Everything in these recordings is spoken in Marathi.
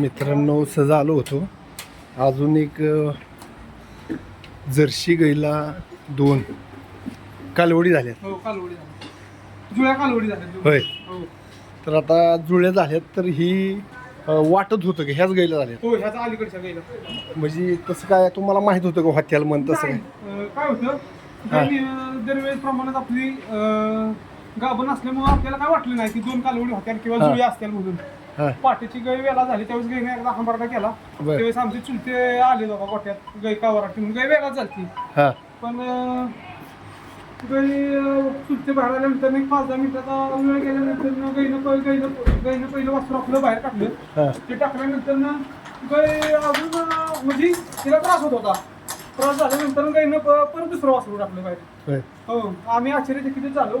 मित्रांनो सहज आलो होतो. अजून एक जर्शी गाईला दोन. कालवडी झाल्यात. हो कालवडी झाली जुळ्या कालवडी झाल्या जुळ्या. होय. हो. तर आता जुळ्या झाल्यात तर ही वाटत होतं की ह्याच गाईला झाल्यात. हो ह्याचा अलीकडच्या गेला. म्हणजे तसं काय तुम्हाला माहीत होतं का हत्याला म्हण तसं काय? काय होतं? दरवेळेस प्रमाणात आपली गाभण असल्यामुळे आपल्याला काय वाटलं नाही की दोन कालवडी होत्या किंवा हा. जुळी असतील म्हणून. हां. पाठीची गाय वेळा झाली त्यावेळेस गायने एकदा हंबरडा केला. बरं. त्यावेळेस आमचे चुलते आले बाबा गोट्यात गाय कावरा ठेवून. गाय वेळा झालती हां. पण अं, गाई अं, चुलते बाहेर आल्यानंतर एक पाच दहा मिनिटाचा वेळ गेल्यानंतर गायनं प- गायनं गायनं पहिलं वासरू आपलं बाहेर टाकलं. हां. ते टाकल्यानंतर ना गाय अजून अं, म्हणजे तिला त्रास होत होता. त्रास झाल्यानंतर गायनं प- परत दुसरं वासरू टाकलं बाहेर. होय. हो आम्ही आश्चर्यचकित झालो.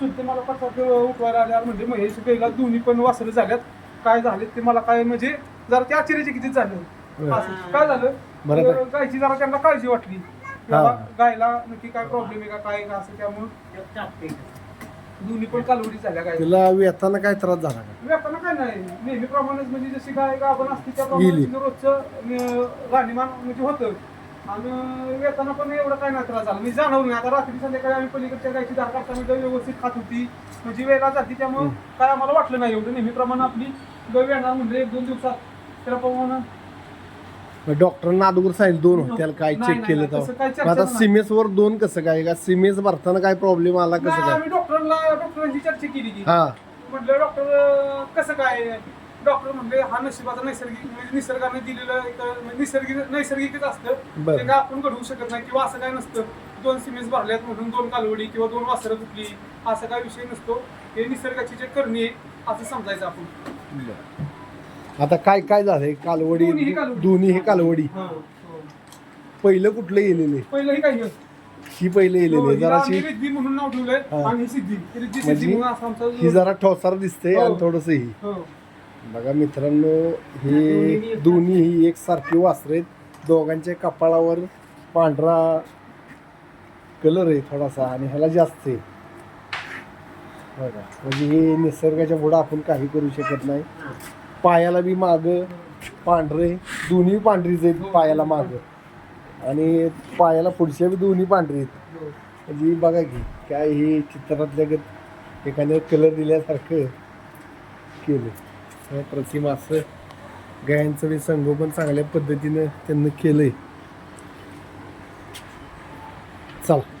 चुलते मला पटकन उठवायला आल्यावर म्हणजे महेश गायला दोन्ही पण वासरं झाल्यात. काय झाले ते मला काय म्हणजे जरा ते आश्चर्यचकित झालं. होय. असं. काय झालं? बरं तर गायची जरा त्यांना काळजी वाटली. बाबा, गायला नक्की काय प्रॉब्लेम आहे का काय का असं त्यामुळे दोन्ही पण कालवडी झाल्या गाय तिला वेताना काय त्रास झाला का? काय नाही. नेहमीप्रमाणेच म्हणजे जशी गाय गाभण असते त्याप्रमाणे गेली. तिचं रोजचं अं, राहणीमान म्हणजे होतं. आणि येताना पण एवढं काय नाही त्रास झाला. मी जाणवलं नाही. आता रात्री संध्याकाळी आम्ही पलीकडच्या गायची धार काढताना गाय व्यवस्थित खात होती. म्हणजे वेळा जाती त्यामुळं काय आम्हाला वाटलं नाही एवढं. नेहमीप्रमाणे आपली गाय येणार म्हणजे एक दोन दिवसात. त्याप्रमाणे डॉक्टरांना अगोदर सांगितलं दोन होत्या काय चेक केलं तर आता नाही. सिमेसवर दोन कसं काय? का सिमेस भरताना काय प्रॉब्लेम आला कसं काय? आम्ही डॉक्टरला डॉक्टरांची चर्चा केली हा. म्हटलं डॉक्टर कसं काय? डॉक्टर म्हणले हा नशिबाचा नैसर्गिक म्हणजे निसर्गाने दिलेलं एक म्हणजे निसर्गिक नैसर्गिकच असतं. ते काय आपण घडवू शकत नाही किंवा असं काय नसतं दोन सिमेंट भरल्यात म्हणून दोन कालवडी किंवा दोन वासरं तुटली असं काय विषय नसतो हे निसर्गाची जे करणी आहे असं समजायचं आपण आता काय काय झालंय कालवडी. दोन्ही हे कालवडी हो, हो. पहिलं कुठलं गेलेले पहिलं ही काही ही पहिले हो, जराशी आम्ही रिद्धी म्हणून नाव ठेवलंय हा. आणि ही सिद्धी रिद्धी म्हणजे सिद्धी म्हणून असं आमचं ही जरा ठोसार दिसते हो. आणि थोडस ही हो. बघा मित्रांनो हे दोन्ही ही एक सारखी वासर आहेत. दोघांच्या कपाळावर पांढरा कलर आहे थोडासा आणि ह्याला जास्त आहे. बघा म्हणजे हे निसर्गाच्या पुढं आपण काही करू शकत नाही. पायाला बी माग पांढरे दोन्ही पांढरीच आहेत पायाला माग. आणि पायाला पुढच्या बी दोन्ही पांढरी आहेत. म्हणजे बघा की काय हे चित्रातल्या एखाद्या कलर दिल्यासारखं केलं हे प्रतिमा असं गायांचं बी संगोपन चांगल्या पद्धतीनं त्यांनी केलंय. चला.